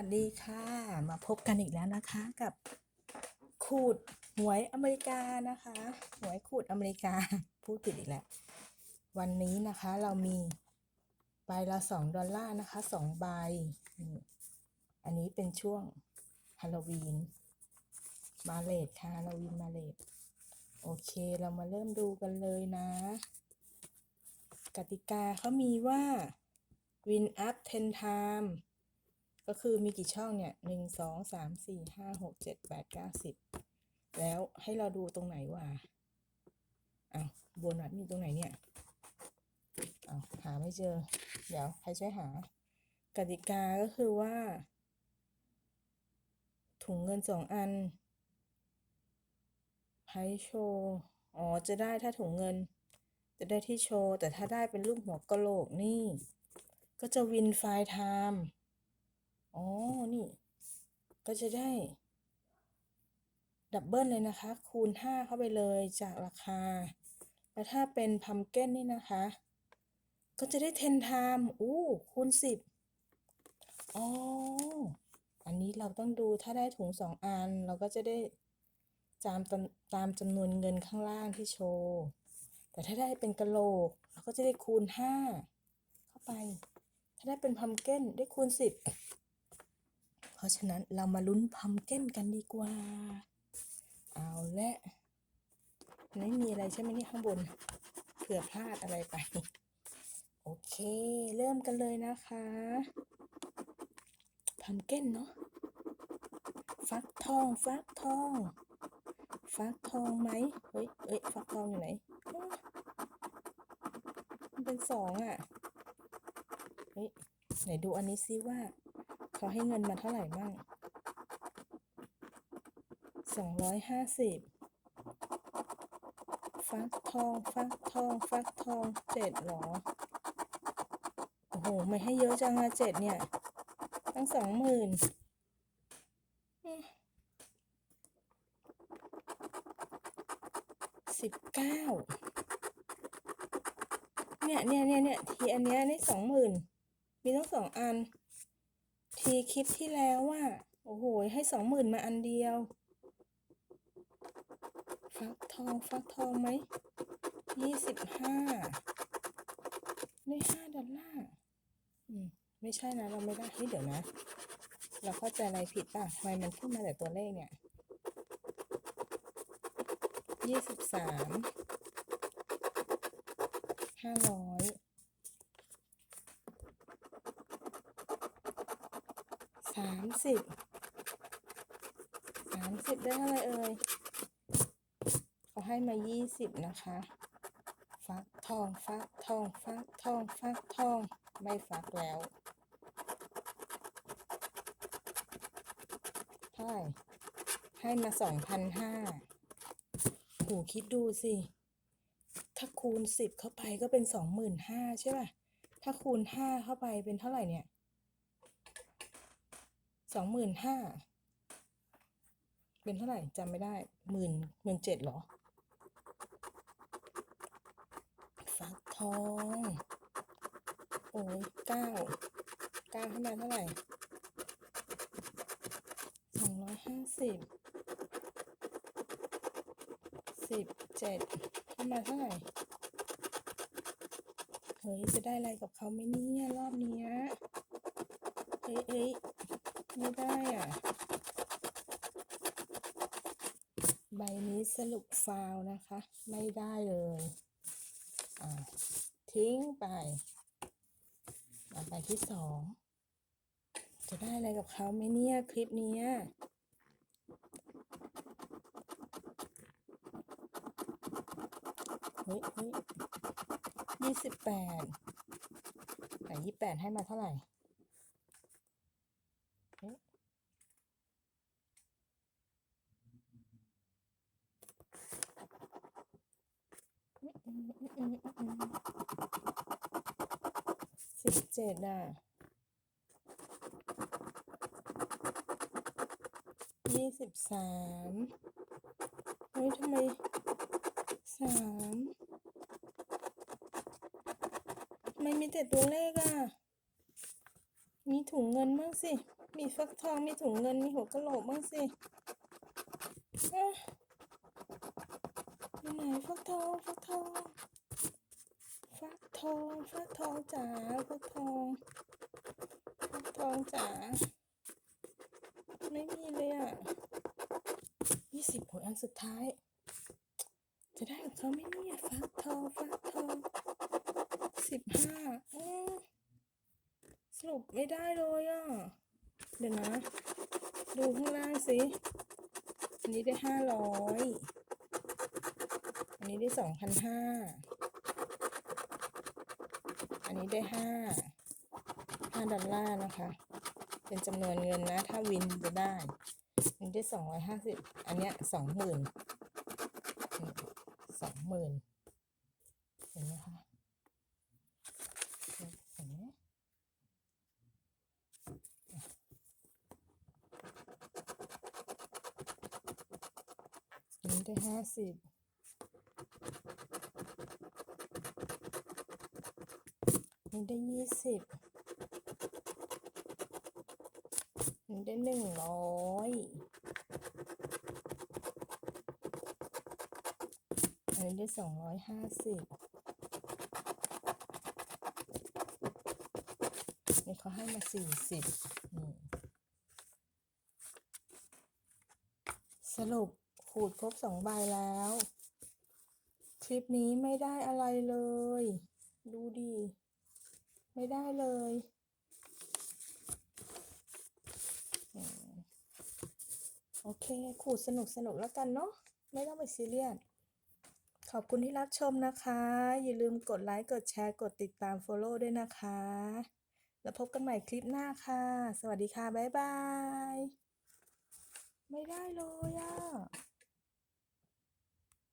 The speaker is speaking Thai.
วัสดีค่ะ มาพบกันอีกแล้วนะคะกับขูดหวยอเมริกานะคะหวยขูดอเมริกา พูดผิดอีกแล้ว วันนี้นะคะเรามีใบละสองดอลลาร์นะคะสองใบ อันนี้เป็นช่วงฮาโลวีน มาเลทค่ะฮาโลวีนมาเลทโอเคเรามาเริ่มดูกันเลยนะ กติกาเขามีว่า win up 10 time ก็คือมีกี่ช่องเนี่ยหนึ่งสองสามสี่ห้าหกเจ็ดแปดเก้าสิบแล้วให้เราดูตรงไหนวะอ้าวบนัสมีตรงไหนเนี่ยอ้าวหาไม่เจอ เดี๋ยวใครช่วยหากติกาก็คือว่า ถุงเงินสองอันไพโชว์อ๋อจะได้ถ้าถุงเงิน จะได้ที่โชว์ แต่ถ้าได้เป็นรูปหัวกะโหลกนี่ ก็จะวินไฟล์ไทม์ อ๋อ นี่ ก็จะได้ ดับเบิลเลยนะคะ คูณ 5 เข้าไปเลยจากราคา แล้วถ้าเป็นพัมเก้นนี่นะคะ ก็จะได้10 time อู้คูณ 10อ๋อ อันนี้เราต้องดูถ้าได้ถุงสองอัน เราก็จะได้ตามตามตามจำนวนเงินข้างล่างที่โชว์ แต่ถ้าได้เป็นกะโหลก เราก็จะได้คูณ 5 เข้าไป ถ้าได้เป็นพัมเก้นได้คูณ 10 เพราะฉะนั้นเรามาลุ้นพัมเก้นกันดีกว่า เอาละไม่มีอะไรใช่ไหมนี่ข้างบนเผื่อพลาดอะไรไป โอเค เริ่มกันเลยนะคะพัมเก้นเนาะฟักทองฟักทอง ฟักทองไหมเฮ้ยเอ้ยฟักทองอยู่ไหนมันเป็นสองอะเฮ้ยไหนดูอันนี้ซิว่า เขาให้เงินมาเท่าไหร่บ้างสองร้อยห้าสิบฟักทองฟักทองฟักทองเจ็ดหรอ โอ้โห ไม่ให้เยอะจังอะเจ็ดเนี่ย ตั้งสองหมื่นสิบเก้าเนี่ยเนี่ยเนี่ยเนี่ยทีอันเนี้ยนี่สองหมื่นมีต้องสองอัน ทีคลิปที่แล้วว่า โอ้โห ให้สองหมื่นมาอันเดียว ฟักทอง ฟักทองไหม ยี่สิบห้าได้ห้าดอลลาร์ อืม ไม่ใช่นะ เราไม่ได้เฮ้ยเดี๋ยวนะ เราเข้าใจอะไรผิดป่ะทำไมมันขึ้นมาแต่ตัวเลขเนี่ย ยี่สิบสาม ห้าร้อย สามสิบสามสิบได้เท่าไรเอ่ยเขาให้มายี่สิบนะคะ ฟักทองฟักทองฟักทองฟักทองไม่ฟักแล้วเท่าไหร่ให้มาสองพันห้าโหคิดดูสิ ถ้าคูณสิบเข้าไปก็เป็นสองหมื่นห้าใช่ป่ะ ถ้าคูณห้าเข้าไปเป็นเท่าไหร่เนี่ย สองหมื่นห้าเป็นเท่าไหร่จำไม่ได้หมื่นหมื่นเจ็ดหรอฟักทอง โอ้ยเก้าเก้าให้นมาเท่าไหร่สองร้อยห้าสิบสิบเจ็ดให้นมาเท่าไหร่เฮ้ยจะได้อะไรกับเขาไหมเนี่ยรอบนี้เอ้ยเอ้ย ไม่ได้อะ ใบนี้สรุปฟาวนะคะ ไม่ได้เลยอ่าทิ้งไปมาใบที่สองจะได้อะไรกับเขาไหมเนี่ย คลิปนี้เฮ้ยเฮ้ยยี่สิบแปดแต่ยี่แปดให้มาเท่าไหร่เอ๊ะ สิบเจ็ดอะยี่สิบสามเฮ้ยทำไมสามทำไมมีแต่ตัวเลขอะ มีถุงเงินบ้างสิ มีฟักทอง มีถุงเงิน มีหัวกะโหลกบ้างสิอ๊ะ หนฟักทองฟักทองฟักทองฟักทองจ๋าฟักทองฟักทองจ๋าไม่มีเลยอะยี่สิบหวยอันสุดท้าย จะได้กับเขาไม่เนี่ยฟักทองฟักทองสิบห้าสรุปไม่ได้เลยอะ เดี๋ยวนะ ดูข้างล่างสิ อันนี้ได้ห้าร้อย นนี้ได้สองพันห้า อันนี้ได้ห้าห้าดอลลาร์นะคะ เป็นจำนวนเงินนะ ถ้าวินจะได้อันนี้ได้สองร้อยห้าสิบ อันเนี้ยสองหมื่นสองหมื่นเห็นไหมคะเห็นไหมอันนี้ได้ห้าสิบ นนี้ได้ยี่สิบอันนี้ได้หนึ่งร้อยอันนี้ได้สองร้อยห้าสิบนี่เขาให้มาสี่สิบสรุปขูดครบสองใบแล้ว คลิปนี้ไม่ได้อะไรเลย ดูดิ ไม่ได้เลยโอเคขูดสนุกสนุกแล้วกันเนาะไม่ต้องไปซีเรียสขอบคุณที่รับชมนะคะ อย่าลืมกดไลค์ กดแชร์ กดติดตาม Follow ด้วยนะคะ แล้วพบกันใหม่คลิปหน้าค่ะ สวัสดีค่ะ บ๊ายบาย ไม่ได้เลยอะ